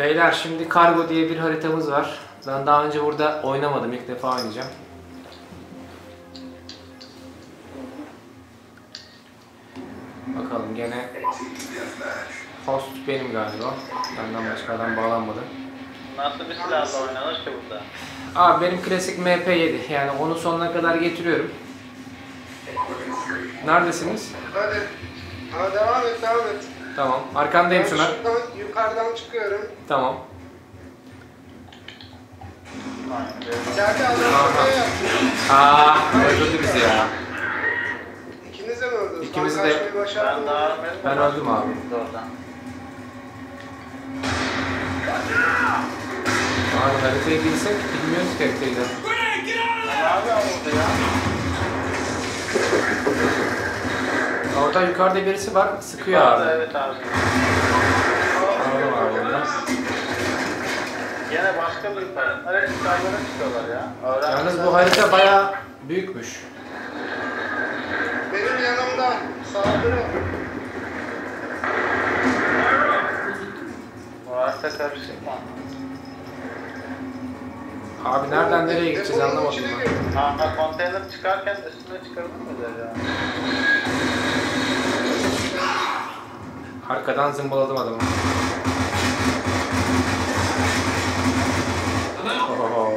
Beyler şimdi kargo diye bir haritamız var. Ben daha önce burada oynamadım. ilk defa oynayacağım. Bakalım gene host benim galiba. Benden başka adam bağlanmadı. Nasıl bir silahla oynanır ki burada? Abi benim klasik MP7 yani onu sonuna kadar getiriyorum. Neredesiniz? Hadi. Ha, devam et, devam et. Tamam. Arkandayım şuradan yukarıdan çıkıyorum. Tamam. İçeride adam buraya yaptı. Aa, öldürdü bizi ya. İkiniz de mi öldünüz? İkimiz de- Ben daha. Ben öldüm abi. Oradan. Abi haritayı bilsek bilmiyoruz ki haritayı da. Ne yapıyorsun burada ya? Orada yukarıda birisi var. Sıkıyor abi. Evet abi. Anladım abi ondan. Yine başka bir yukarı. Çıkıyorlar ya? Öğrenci Yalnız bu harita bayağı büyükmüş. Benim yanımda. Saldırı. Bu harita karışık mı? Abi nereden nereye gideceğiz anlamadım ben. Ha, ha konteyner çıkarken üstüne çıkarılır mı der ya? Arkadan zımbaladım adamı. Oho.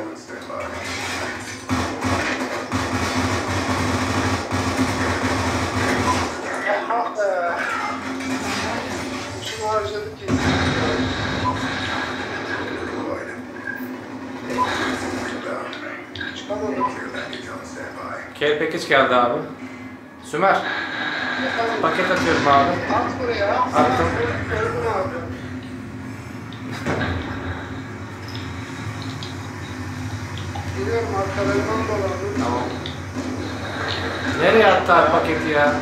Care package geldi abi. Sümer. Paket atıyorum abi. At buraya. Attım. Geliyorum arkalarından dolandım. Tamam. Nereye attı abi paketi ya?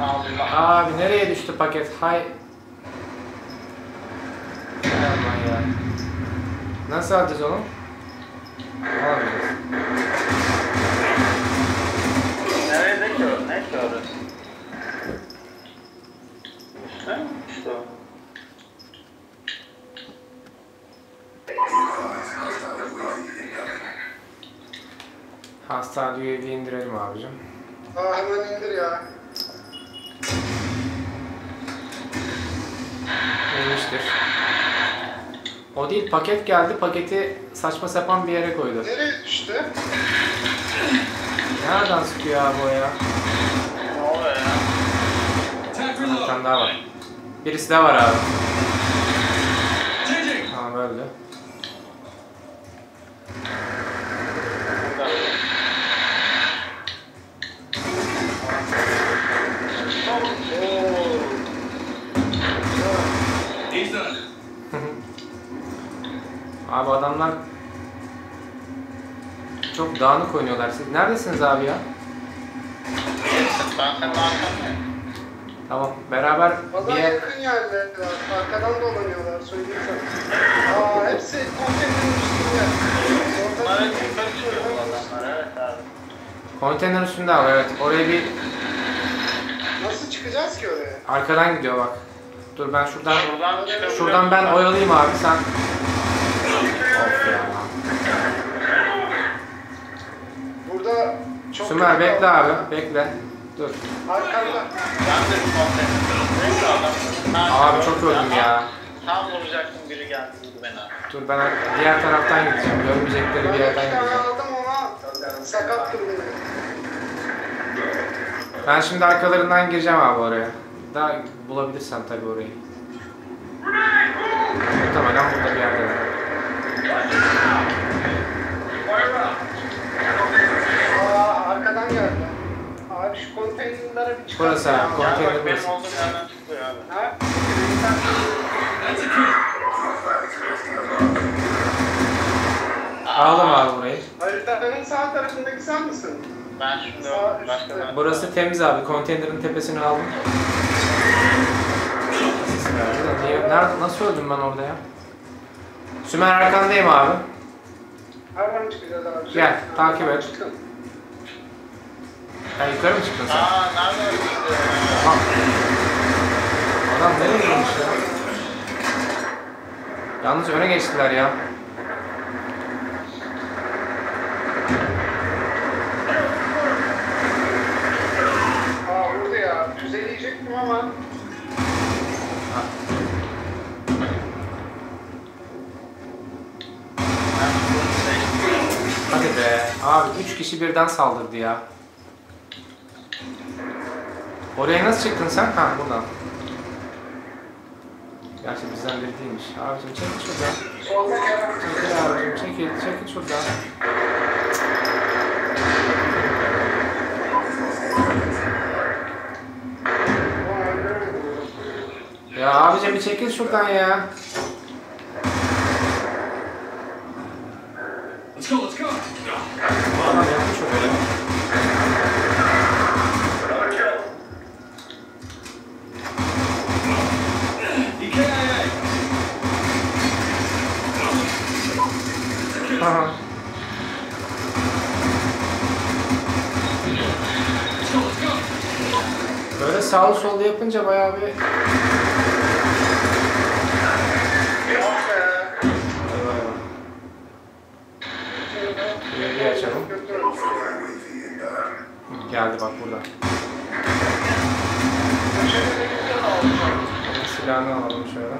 Allah. Abi nereye düştü paket? Hay. Hay aman ya. Nasıl alacağız onu? Alamayacağız. Nerede ki o? Ne ki orası? Üstte mi? İşte o. Hastane UAV indirelim abicim. Aa hemen indir ya. İnmiştir. O değil paket geldi. Paketi saçma sapan bir yere koydu. Nereye düştü? Nereden sıkıyor abi o ya? Ne oluyor ya? Bir tane daha var. Birisi daha var abi. Tamam öldü. Burada. Oo. Abi adamlar çok dağınık oynuyorlar. Siz neredesiniz abi ya? Ben senin. Tamam beraber bir yer... yakın yerler. Arkadan dolanıyorlar söyleyeyim sana. Aa hepsi konteynerin üstünde. Bunlar Orada hep yukarı çıkıyor bu adamlar. Evet abi. Konteyner üstünde abi evet. Oraya bir nasıl çıkacağız ki oraya? arkadan gidiyor bak. Dur ben şuradan Şuradan çıkabiliyor şuradan ben oyalayayım abi sen. Of ya. Burada kötü bekle abi bekle. Dur. Ben Abi çok öldüm ya. Tam vuracaktım biri geldi beni abi. Dur ben diğer taraftan gideceğim. Görmeyecekleri Ben bir yerden gideceğim. aldım ona sakattır beni. Ben şimdi arkalarından gireceğim abi oraya. Daha bulabilirsem tabii orayı. Muhtemelen burada bir yerde. Aa arkadan geldi. Abi şu konteynerlere bir çıkar. Burası abi, konteyner burası. Aldım abi burayı. Haritanın sağ tarafındaki sen misin? Ben şimdi Sağ başka üstte. bir... Burası temiz abi. Konteynerin tepesini aldım. Niye, nerede, nasıl öldüm ben orada ya? Sümer arkandayım abi. Nereden çıkacağız abi? Gel, takip et. Çıkın. Ya yukarı mı çıktın sen? Aa nereden çıkıyor? Aha. Adam nereye girmiş ya? Yalnız öne geçtiler ya. Aa vurdu ya. Düzeleyecektim ama. Hadi be. Abi 3 kişi birden saldırdı ya. Oraya nasıl çıktın sen? Ha buradan. Gerçi bizden biri değilmiş. Abicim çekil şuradan. Çekil abicim çekil. Çekil şuradan. Ya abicim bir çekil şuradan ya. Böyle sağlı sollu yapınca bayağı bir... UAV açalım. Geldi bak burada. Silahını alalım şöyle.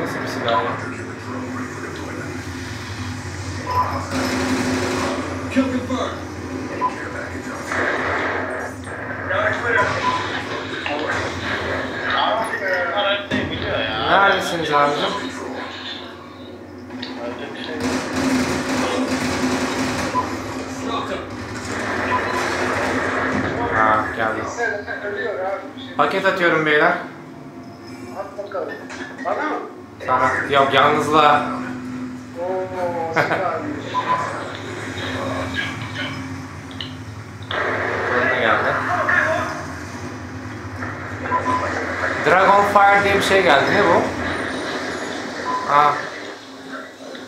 Nasıl bir silah ya? Kill confirmed. Him. Ha geldi. Paket atıyorum beyler. At bakalım. Bana mı? Sana yok yalnızla. Oo geldi. Dragon Fire diye bir şey geldi. Ne bu? Ha.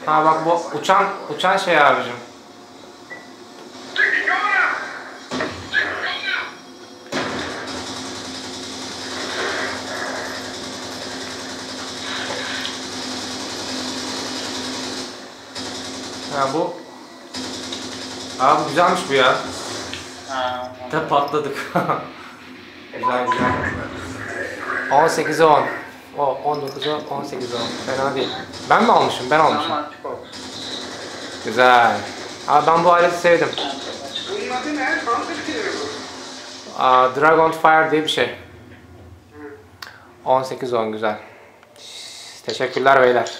Ha bak bu uçan uçan şey abicim. Ha bu. Abi güzelmiş bu ya. Ha. Da patladık. güzel güzel. 18'e 10. O 19'a 18'e 10. Fena değil. Ben mi almışım? Ben almışım. Güzel. Abi ben bu aleti sevdim. Bunun adı ne? Aa, Dragon Fire diye bir şey. 18-10 güzel. Teşekkürler beyler.